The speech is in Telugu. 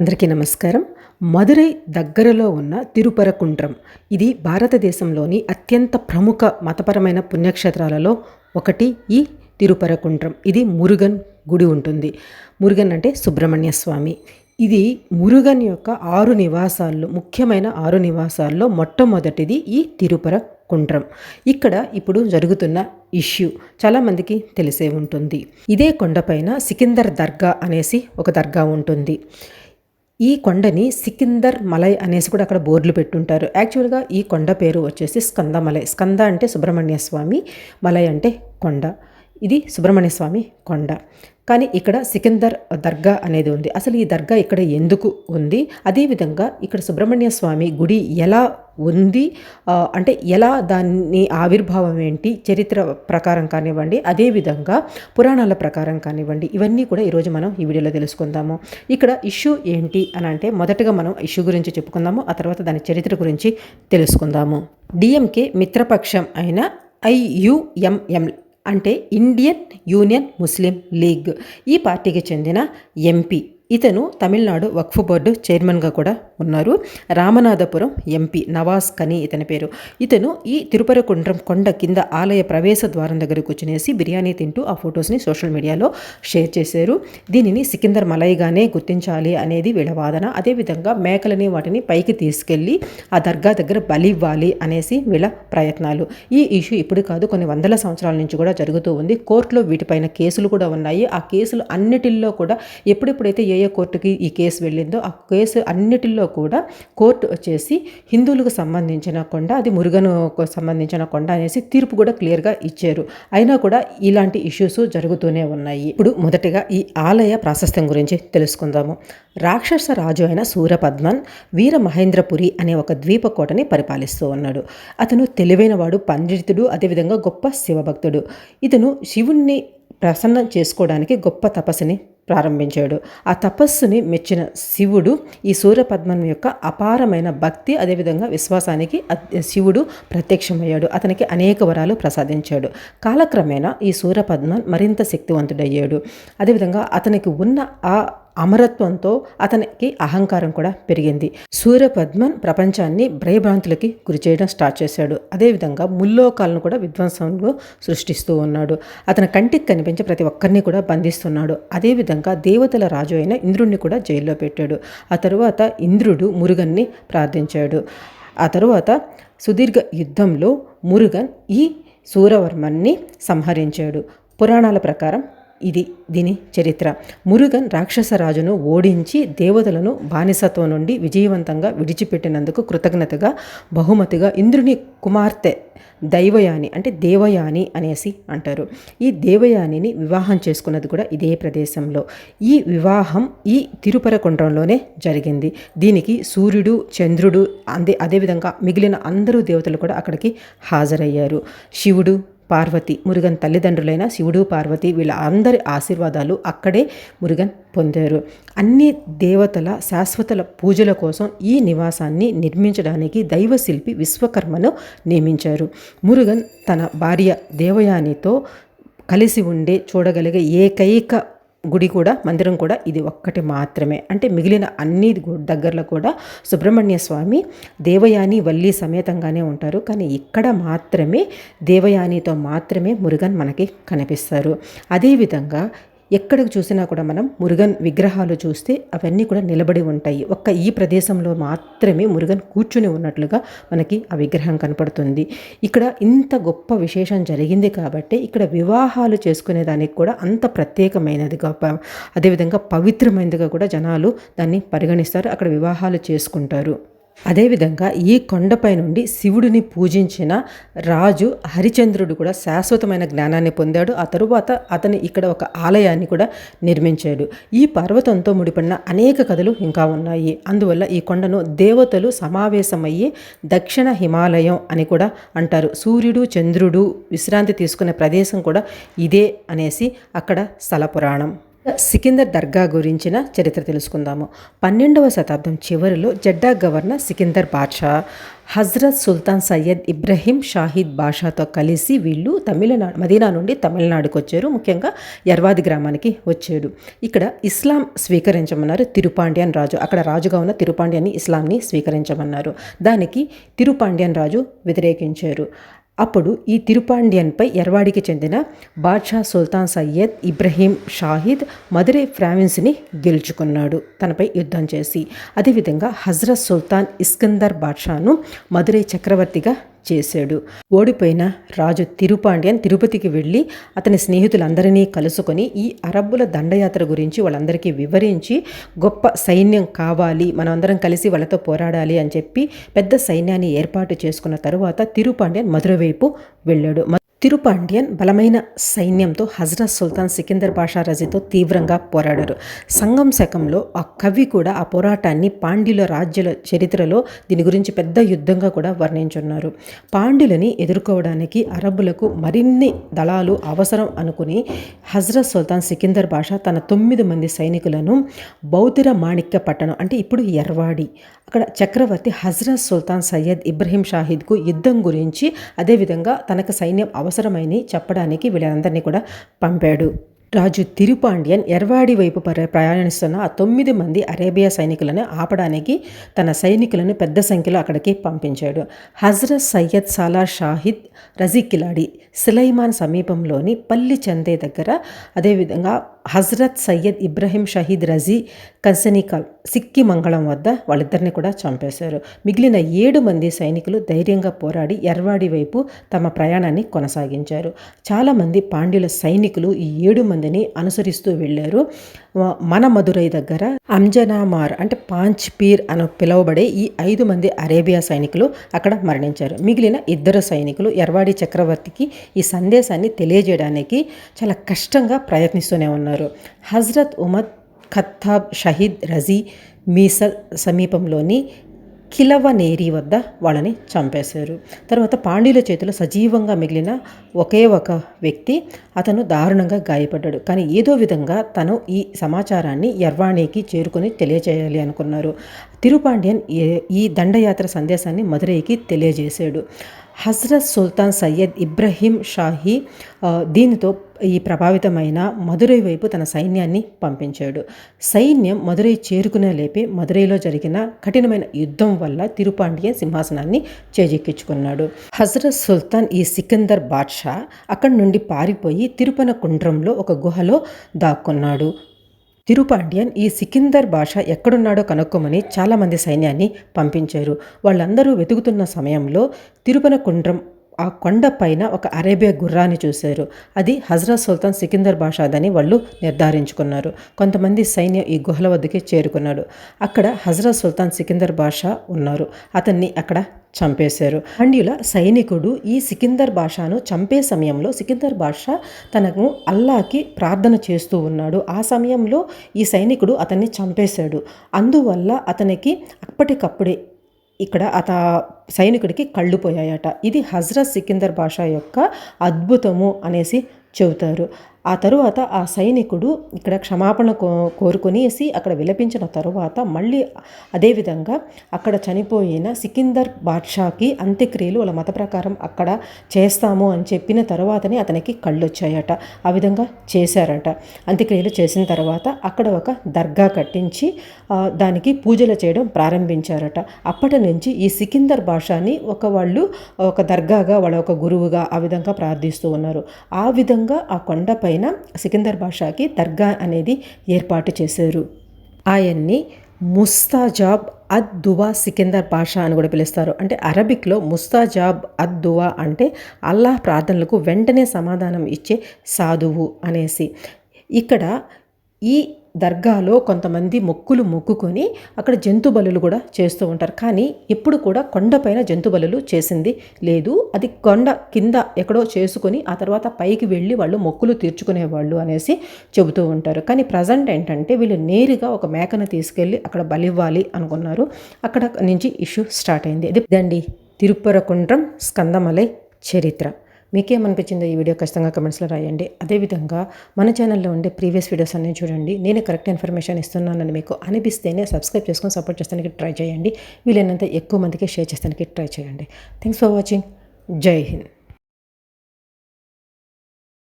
అందరికీ నమస్కారం. మదురై దగ్గరలో ఉన్న తిరుపరకుండ్రం ఇది భారతదేశంలోని అత్యంత ప్రముఖ మతపరమైన పుణ్యక్షేత్రాలలో ఒకటి ఈ తిరుపరకుండ్రం ఇది మురుగన్ గుడి ఉంటుంది. మురుగన్ అంటే సుబ్రహ్మణ్య స్వామి. ఇది మురుగన్ యొక్క ఆరు నివాసాల్లో ముఖ్యమైన ఆరు నివాసాల్లో మొట్టమొదటిది ఈ తిరుపర కుండ్రం ఇక్కడ ఇప్పుడు జరుగుతున్న ఇష్యూ చాలామందికి తెలిసే ఉంటుంది. ఇదే కొండపైన సికిందర్ దర్గా అనేసి ఒక దర్గా ఉంటుంది. ఈ కొండని సికిందర్ మలై అనేసి కూడా అక్కడ బోర్డులు పెట్టుంటారు. యాక్చువల్గా ఈ కొండ పేరు వచ్చేసి స్కందమలై. స్కంద అంటే సుబ్రహ్మణ్య స్వామి మలై అంటే కొండ. ఇది సుబ్రహ్మణ్య స్వామి కొండ. కానీ ఇక్కడ సికిందర్ దర్గా అనేది ఉంది. అసలు ఈ దర్గా ఇక్కడ ఎందుకు ఉంది? అదేవిధంగా ఇక్కడ సుబ్రహ్మణ్య స్వామి గుడి ఎలా ఉంది? అంటే ఎలా దాన్ని ఆవిర్భావం ఏంటి? చరిత్ర ప్రకారం కానివ్వండి అదేవిధంగా పురాణాల ప్రకారం కానివ్వండి ఇవన్నీ కూడా ఈరోజు మనం ఈ వీడియోలో తెలుసుకుందాము. ఇక్కడ ఇష్యూ ఏంటి అని అంటే మొదటగా మనం ఇష్యూ గురించి చెప్పుకుందాము ఆ తర్వాత దాని చరిత్ర గురించి తెలుసుకుందాము. డిఎంకే మిత్రపక్షం అయిన ఐయుఎంఎం అంటే ఇండియన్ యూనియన్ ముస్లిం లీగ్. ఈ పార్టీకి చెందిన ఎంపీ ఇతను తమిళనాడు వక్ఫ్ బోర్డు చైర్మన్గా కూడా ఉన్నారు. రామనాథపురం ఎంపీ నవాజ్ కని ఇతని పేరు. ఇతను ఈ తిరుపరకుండ్రం కొండ కింద ఆలయ ప్రవేశ ద్వారం దగ్గర కూర్చునేసి బిర్యానీ తింటూ ఆ ఫొటోస్ని సోషల్ మీడియాలో షేర్ చేశారు. దీనిని సికిందర్ మలైగానే గుర్తించాలి అనేది వీళ్ళ వాదన అదేవిధంగా మేకలని వాటిని పైకి తీసుకెళ్ళి ఆ దర్గా దగ్గర బలి ఇవ్వాలి అనేసి వీళ్ళ ప్రయత్నాలు. ఈ ఇష్యూ ఇప్పుడు కాదు కొన్ని వందల సంవత్సరాల నుంచి కూడా జరుగుతూ ఉంది. కోర్టులో వీటిపైన కేసులు కూడా ఉన్నాయి. ఆ కేసులు అన్నిటిల్లో కూడా ఎప్పుడెప్పుడైతే ఏ ఏ కోర్టుకి ఈ కేసు వెళ్ళిందో ఆ కేసు అన్నిటిల్లో కూడా కోర్టు వచ్చేసి హిందువులకు సంబంధించిన కొండ అది మురుగను సంబంధించిన కొండ అనేసి తీర్పు కూడా క్లియర్గా ఇచ్చారు. అయినా కూడా ఇలాంటి ఇష్యూస్ జరుగుతూనే ఉన్నాయి. ఇప్పుడు మొదటిగా ఈ ఆలయ ప్రాశస్త్యం గురించి తెలుసుకుందాము. రాక్షస రాజు అయిన సూరపద్మన్ వీర మహేంద్రపురి అనే ఒక ద్వీపకోటని పరిపాలిస్తూ ఉన్నాడు. అతను తెలివైనవాడు పండితుడు అదేవిధంగా గొప్ప శివభక్తుడు. ఇతను శివుణ్ణి ప్రసన్నం చేసుకోవడానికి గొప్ప తపస్సుని ప్రారంభించాడు. ఆ తపస్సుని మెచ్చిన శివుడు ఈ సూర్యపద్మం యొక్క అపారమైన భక్తి అదేవిధంగా విశ్వాసానికి శివుడు ప్రత్యక్షమయ్యాడు. అతనికి అనేక వరాలు ప్రసాదించాడు. కాలక్రమేణా ఈ సూర్యపద్మన్ మరింత శక్తివంతుడయ్యాడు. అదేవిధంగా అతనికి ఉన్న ఆ అమరత్వంతో అతనికి అహంకారం కూడా పెరిగింది. సూర్యపద్మన్ ప్రపంచాన్ని భయభ్రాంతులకి గురి చేయడం స్టార్ట్ చేశాడు. అదేవిధంగా ముల్లోకాలను కూడా విధ్వంసంలో సృష్టిస్తూ ఉన్నాడు. అతని కంటికి కనిపించే ప్రతి ఒక్కరిని కూడా బంధిస్తున్నాడు. అదేవిధంగా దేవతల రాజు అయిన ఇంద్రుణ్ణి కూడా జైల్లో పెట్టాడు. ఆ తరువాత ఇంద్రుడు మురుగన్ని ప్రార్థించాడు. ఆ తరువాత సుదీర్ఘ యుద్ధంలో మురుగన్ ఈ సూరవర్మన్ని సంహరించాడు. పురాణాల ప్రకారం ఇది దీని చరిత్ర. మురుగన్ రాక్షసరాజును ఓడించి దేవతలను బానిసత్వం నుండి విజయవంతంగా విడిచిపెట్టినందుకు కృతజ్ఞతగా బహుమతిగా ఇంద్రుని కుమార్తె దైవయాని అంటే దేవయాని అనేసి అంటారు. ఈ దేవయానిని వివాహం చేసుకున్నది కూడా ఇదే ప్రదేశంలో. ఈ వివాహం ఈ తిరుపరకుండ్రంలోనే జరిగింది. దీనికి సూర్యుడు చంద్రుడు అందే అదేవిధంగా మిగిలిన అందరూ దేవతలు కూడా అక్కడికి హాజరయ్యారు. శివుడు పార్వతి మురుగన్ తల్లిదండ్రులైన శివుడు పార్వతి వీళ్ళ అందరి ఆశీర్వాదాలు అక్కడే మురుగన్ పొందారు. అన్ని దేవతల శాశ్వతల పూజల కోసం ఈ నివాసాన్ని నిర్మించడానికి దైవశిల్పి విశ్వకర్మను నియమించారు. మురుగన్ తన భార్య దేవయానితో కలిసి ఉండే చూడగలిగే ఏకైక గుడి కూడా మందిరం కూడా ఇది ఒక్కటి మాత్రమే. అంటే మిగిలిన అన్ని దగ్గరలో కూడా సుబ్రహ్మణ్య స్వామి దేవయాని వల్లి సమేతంగానే ఉంటారు. కానీ ఇక్కడ మాత్రమే దేవయానితో మాత్రమే మురుగన్ మనకి కనిపిస్తారు. అదేవిధంగా ఎక్కడికి చూసినా కూడా మనం మురుగన్ విగ్రహాలు చూస్తే అవన్నీ కూడా నిలబడి ఉంటాయి. ఒక్క ఈ ప్రదేశంలో మాత్రమే మురుగన్ కూర్చుని ఉన్నట్లుగా మనకి ఆ విగ్రహం కనపడుతుంది. ఇక్కడ ఇంత గొప్ప విశేషం జరిగింది కాబట్టి ఇక్కడ వివాహాలు చేసుకునే దానికి కూడా అంత ప్రత్యేకమైనదిగా అదేవిధంగా పవిత్రమైనదిగా కూడా జనాలు దాన్ని పరిగణిస్తారు. అక్కడ వివాహాలు చేసుకుంటారు. అదేవిధంగా ఈ కొండపై నుండి శివుడిని పూజించిన రాజు హరిచంద్రుడు కూడా శాశ్వతమైన జ్ఞానాన్ని పొందాడు. ఆ తరువాత అతను ఇక్కడ ఒక ఆలయాన్ని కూడా నిర్మించాడు. ఈ పర్వతంతో ముడిపడిన అనేక కథలు ఇంకా ఉన్నాయి. అందువల్ల ఈ కొండను దేవతలు సమావేశమయ్యే దక్షిణ హిమాలయం అని కూడా అంటారు. సూర్యుడు చంద్రుడు విశ్రాంతి తీసుకునే ప్రదేశం కూడా ఇదే అనేసి అక్కడ స్థల పురాణం. సికిందర్ దర్గా గురించిన చరిత్ర తెలుసుకుందాము. పన్నెండవ శతాబ్దం చివరిలో జడ్డా గవర్నర్ సికిందర్ బాషా హజ్రత్ సుల్తాన్ సయ్యద్ ఇబ్రహీం షాహిద్ బాషాతో కలిసి వీళ్ళు తమిళనాడు మదీనా నుండి తమిళనాడుకు వచ్చారు ముఖ్యంగా యర్వాది గ్రామానికి వచ్చాడు. ఇక్కడ ఇస్లాం స్వీకరించమన్నారు తిరుపాండ్యన్ రాజు. అక్కడ రాజుగా ఉన్న తిరుపాండ్యాన్ని ఇస్లాంని స్వీకరించమన్నారు. దానికి తిరుపాండ్యన్ రాజు వ్యతిరేకించారు. అప్పుడు ఈ తిరుపాండ్యన్పై ఎర్వాడికి చెందిన బాద్షా సుల్తాన్ సయ్యద్ ఇబ్రహీం షాహిద్ మదురై ప్రావిన్స్ని గెలుచుకున్నాడు. తనపై యుద్ధం చేసి అదేవిధంగా హజ్రత్ సుల్తాన్ ఇస్కందర్ బాద్షాను మదురై చక్రవర్తిగా చేశాడు. ఓడిపోయిన రాజు తిరుపాండ్యన్ తిరుపతికి వెళ్ళి అతని స్నేహితులందరినీ కలుసుకొని ఈ అరబ్బుల దండయాత్ర గురించి వాళ్ళందరికీ వివరించి గొప్ప సైన్యం కావాలి మనమందరం కలిసి వాళ్ళతో పోరాడాలి అని చెప్పి పెద్ద సైన్యాన్ని ఏర్పాటు చేసుకున్న తరువాత తిరుపాండ్యన్ మధుర వైపు వెళ్ళాడు. తిరుపాండియన్ బలమైన సైన్యంతో హజ్రత్ సుల్తాన్ సికిందర్ బాషా రజీతో తీవ్రంగా పోరాడారు. సంగం శకంలో ఆ కవి కూడా ఆ పోరాటాన్ని పాండ్యుల రాజ్యుల చరిత్రలో దీని గురించి పెద్ద యుద్ధంగా కూడా వర్ణించున్నారు. పాండ్యులని ఎదుర్కోవడానికి అరబ్బులకు మరిన్ని దళాలు అవసరం అనుకుని హజ్రత్ సుల్తాన్ సికిందర్ బాషా తన తొమ్మిది మంది సైనికులను బౌతిర మాణిక్య పట్టణం అంటే ఇప్పుడు ఎర్వాడి అక్కడ చక్రవర్తి హజ్రత్ సుల్తాన్ సయ్యద్ ఇబ్రహీం షాహిద్కు యుద్ధం గురించి అదేవిధంగా తనకు సైన్యం అవసరమైని చెప్పడానికి వీళ్ళందరినీ కూడా పంపాడు. రాజు తిరుపాండ్యన్ ఎర్వాడి వైపు ప్రయాణిస్తున్న ఆ తొమ్మిది మంది అరేబియా సైనికులను ఆపడానికి తన సైనికులను పెద్ద సంఖ్యలో అక్కడికి పంపించాడు. హజ్రత్ సయ్యద్ సాలార్ షాహిద్ రజీకిలాడి సిలైమాన్ సమీపంలోని పల్లి చందే దగ్గర అదేవిధంగా హజ్రత్ సయ్యద్ ఇబ్రహీం షహీద్ రజీ కన్సనికల్ సిక్కి మంగళం వద్ద వాళ్ళిద్దరిని కూడా చంపేశారు. మిగిలిన ఏడు మంది సైనికులు ధైర్యంగా పోరాడి ఎర్వాడి వైపు తమ ప్రయాణాన్ని కొనసాగించారు. చాలామంది పాండ్యుల సైనికులు ఈ ఏడు మందిని అనుసరిస్తూ వెళ్ళారు. మన మదురై దగ్గర అంజనామార్ అంటే పాంచ్ పీర్ అని పిలువబడే ఈ ఐదు మంది అరేబియా సైనికులు అక్కడ మరణించారు. మిగిలిన ఇద్దరు సైనికులు ఎర్వాడి చక్రవర్తికి ఈ సందేశాన్ని తెలియజేయడానికి చాలా కష్టంగా ప్రయత్నిస్తూనే ఉన్నారు. హజ్రత్ ఉమద్ ఖత్తాబ్ షహీద్ రజీ మీసల్ సమీపంలోని కిలవనేరి వద్ద వాళ్ళని చంపేశారు. తర్వాత పాండ్యుల చేతిలో సజీవంగా మిగిలిన ఒకే ఒక వ్యక్తి అతను దారుణంగా గాయపడ్డాడు. కానీ ఏదో విధంగా తను ఈ సమాచారాన్ని యర్వాణికి చేరుకొని తెలియజేయాలి అనుకున్నారు. తిరుపాండ్యన్ ఈ దండయాత్ర సందేశాన్ని మదురైకి తెలియజేశాడు. హజ్రత్ సుల్తాన్ సయ్యద్ ఇబ్రహీం షాహీ దీనితో ఈ ప్రభావితమైన మదురై వైపు తన సైన్యాన్ని పంపించాడు. సైన్యం మదురై చేరుకునే లేపే మదురైలో జరిగిన కఠినమైన యుద్ధం వల్ల తిరుపాండియన్ సింహాసనాన్ని చేజెక్కించుకున్నాడు. హజరత్ సుల్తాన్ ఈ సికందర్ బాద్షా అక్కడి నుండి పారిపోయి తిరుపన కుండ్రంలో ఒక గుహలో దాక్కున్నాడు. తిరుపాండ్యన్ ఈ సికిందర్ భాష ఎక్కడున్నాడో కనుక్కోమని చాలామంది సైన్యాన్ని పంపించారు. వాళ్ళందరూ వెతుకుతున్న సమయంలో తిరుపన కుండ్రం ఆ కొండ పైన ఒక అరేబియా గుర్రాన్ని చూశారు. అది హజరత్ సుల్తాన్ సికిందర్ బాషాదని వాళ్ళు నిర్ధారించుకున్నారు. కొంతమంది సైన్యం ఈ గుహల వద్దకి చేరుకున్నాడు అక్కడ హజరత్ సుల్తాన్ సికిందర్ బాషా ఉన్నారు. అతన్ని అక్కడ చంపేశారు. పాండ్యుల సైనికుడు ఈ సికిందర్ బాషాను చంపే సమయంలో సికిందర్ బాషా తనకు అల్లాకి ప్రార్థన చేస్తూ ఉన్నాడు. ఆ సమయంలో ఈ సైనికుడు అతన్ని చంపేశాడు. అందువల్ల అతనికి అప్పటికప్పుడే ఇక్కడ అత సైనికుడికి కళ్ళు పోయాయట. ఇది హజ్రత్ సికిందర్ భాష యొక్క అద్భుతము అనేసి చెబుతారు. ఆ తరువాత ఆ సైనికుడు ఇక్కడ క్షమాపణ కో కోరుకునేసి అక్కడ విలపించిన తరువాత మళ్ళీ అదేవిధంగా అక్కడ చనిపోయిన సికిందర్ బాద్షాకి అంత్యక్రియలు వాళ్ళ మత ప్రకారం అక్కడ చేస్తాము అని చెప్పిన తర్వాతనే అతనికి కళ్ళు వచ్చాయట ఆ విధంగా చేశారట. అంత్యక్రియలు చేసిన తర్వాత అక్కడ ఒక దర్గా కట్టించి దానికి పూజలు చేయడం ప్రారంభించారట. అప్పటి నుంచి ఈ సికిందర్ భాషని ఒక వాళ్ళు ఒక దర్గాగా వాళ్ళ ఒక గురువుగా ఆ విధంగా ప్రార్థిస్తూ ఉన్నారు. ఆ విధంగా ఆ కొండపై పైన సికిందర్ బాషాకి దర్గా అనేది ఏర్పాటు చేశారు. ఆయన్ని ముస్తాజాబ్ అద్ దువా సికిందర్ బాషా అని కూడా పిలుస్తారు. అంటే అరబిక్లో ముస్తాజాబ్ అద్ దువా అంటే అల్లాహ్ ప్రార్థనలకు వెంటనే సమాధానం ఇచ్చే సాధువు అనేసి. ఇక్కడ ఈ దర్గాలో కొంతమంది మొక్కులు మొక్కుకొని అక్కడ జంతు బలులు కూడా చేస్తూ ఉంటారు. కానీ ఎప్పుడు కూడా కొండపైన జంతు బలులు చేసింది లేదు. అది కొండ కింద ఎక్కడో చేసుకొని ఆ తర్వాత పైకి వెళ్ళి వాళ్ళు మొక్కులు తీర్చుకునేవాళ్ళు అనేసి చెబుతూ ఉంటారు. కానీ ప్రజెంట్ ఏంటంటే వీళ్ళు నేరుగా ఒక మేకను తీసుకెళ్ళి అక్కడ బలివ్వాలి అనుకున్నారు. అక్కడ నుంచి ఇష్యూ స్టార్ట్ అయింది. ఇదండి దండి తిరుపరకుండ్రం స్కందమలై చరిత్ర. మీకేమనిపించిందో ఈ వీడియో ఖచ్చితంగా కమెంట్స్లో రాయండి. అదేవిధంగా మన ఛానల్లో ఉండే ప్రీవియస్ వీడియోస్ అన్నీ చూడండి. నేను కరెక్ట్ ఇన్ఫర్మేషన్ ఇస్తున్నానని మీకు అనిపిస్తేనే సబ్స్క్రైబ్ చేసుకొని సపోర్ట్ చేస్తానికి ట్రై చేయండి. వీలైనంత ఎక్కువ మందికి షేర్ చేస్తానికి ట్రై చేయండి. Thanks for watching. Jai Hind.